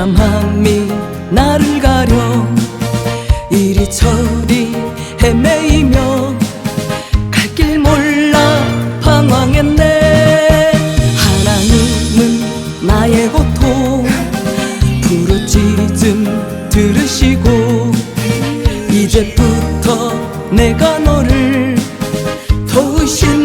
캄캄함이 나를 가려. 이리저리 헤매이며 갈 길 몰라 방황했네. 하나님은 나의 고통 부르짖음 들으시고 이제부터 내가 너를 도우신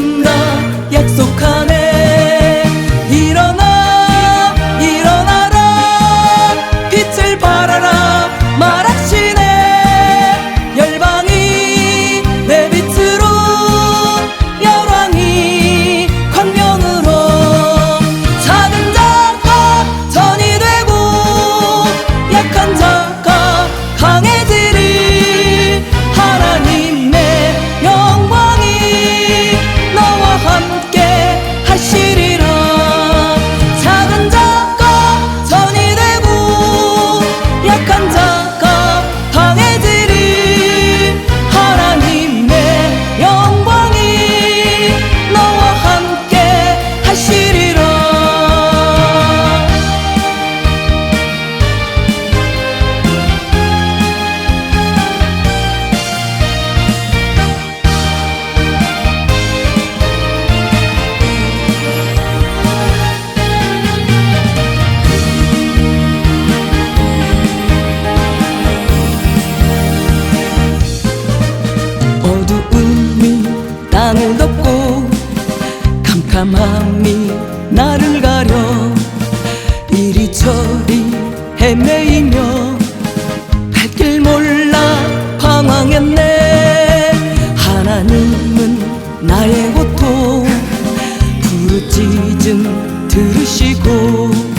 캄캄함이 나를 가려. 이리저리 헤매이며 갈 길 몰라 방황했네. 하나님은 나의 고통 부르짖음 들으시고